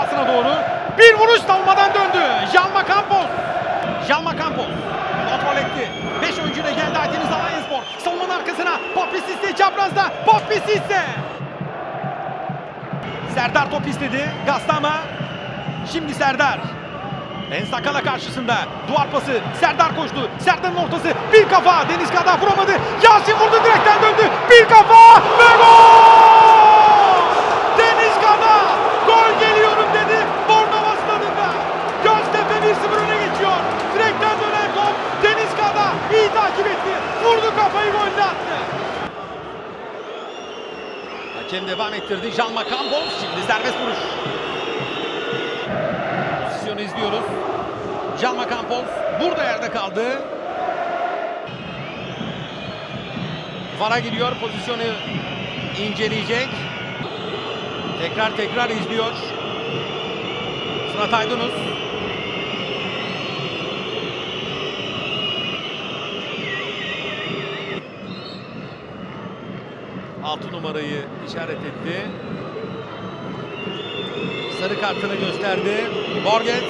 sahasına doğru. Bir vuruş savunmadan döndü. Jalma Campos. Jalma Campos. Kontrol etti. 5 oyuncuyla geldi Akdeniz Alanya Spor. Savunmanın arkasına. Papis iste çaprazda. Papis iste. Serdar top istedi. Gastama. Şimdi Serdar. En Sakala karşısında duvar pası Serdar koştu. Serdar'ın ortası bir kafa Deniz Kadar vuramadı. Yasin vurdu direkten döndü. Bir kafa ve gol! İyi takip etti. Vurdu kafayı golünü attı. Hakem devam ettirdi. Jean Campos şimdi serbest vuruş. Pozisyonu izliyoruz. Jean Campos burada yerde kaldı. VAR'a gidiyor. Pozisyonu inceleyecek. Tekrar tekrar izliyor. Fırat Aydınus. Altı numarayı işaret etti. Sarı kartını gösterdi. Borges.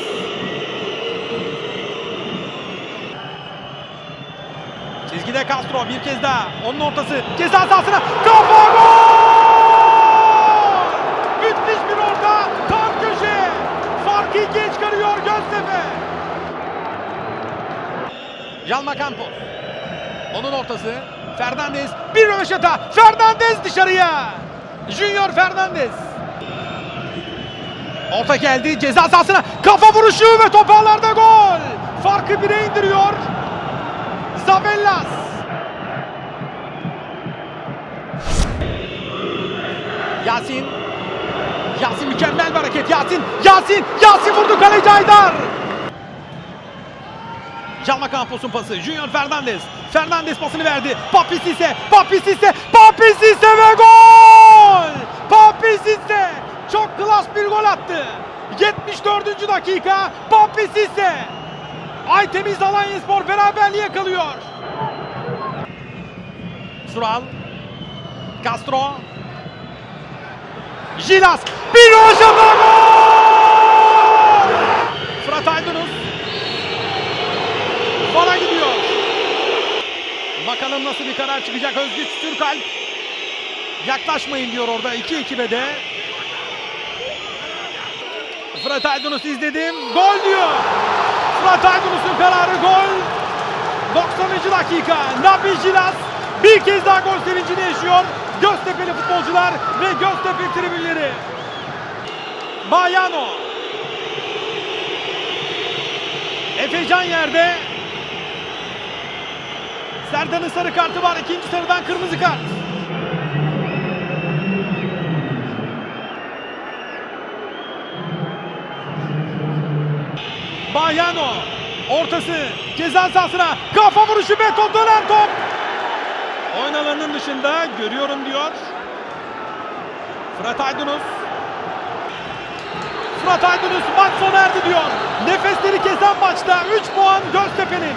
Çizgide Castro bir kez daha. Onun ortası ceza sahasına. Kafa gol! Müthiş bir orta. Tam köşe. Farkı ikiye çıkarıyor Göztepe. Jalma Campos. Onun ortası. Fernandez. Bir röveşata. Fernandez dışarıya. Junior Fernandez. Orta geldi ceza sahasına. Kafa vuruşu ve toparlarda gol. Farkı bire indiriyor. Zabellas. Yasin. Yasin mükemmel bir hareket. Yasin. Yasin. Yasin vurdu kaleci Aydar. Calma Campos'un pası. Junior Fernandez. Fernandez pasını verdi. Papi Sisse. Papi Sisse. Papi Sisse ve gol! Papi Sisse. Çok klas bir gol attı. 74. dakika. Papi Sisse. Aytemiz Alanyaspor beraberliği yakalıyor. Sural. Castro. Jilas. Bir roşata gol! Fırat Aydınus. Bana gidiyor. Bakalım nasıl bir karar çıkacak Özgüç Türkalp. Yaklaşmayın diyor orada 2-2 ve de. Fırat Aydınus izledim. Gol diyor. Fırat Aydınus'un kararı gol. 90. dakika. Nabi Jilas bir kez daha gol sevincini yaşıyor. Göztepe'li futbolcular ve Göztepe tribünleri. Bayano. Efecan yerde. Serdan'ın sarı kartı var. İkinci sarıdan kırmızı kart. Bayano ortası ceza sahasına kafa vuruşu beton dönen top. Oyun alanının dışında görüyorum diyor. Fırat Aydınus. Fırat Aydınus maç sona erdi diyor. Nefesleri kesen maçta 3 puan Göztepe'nin.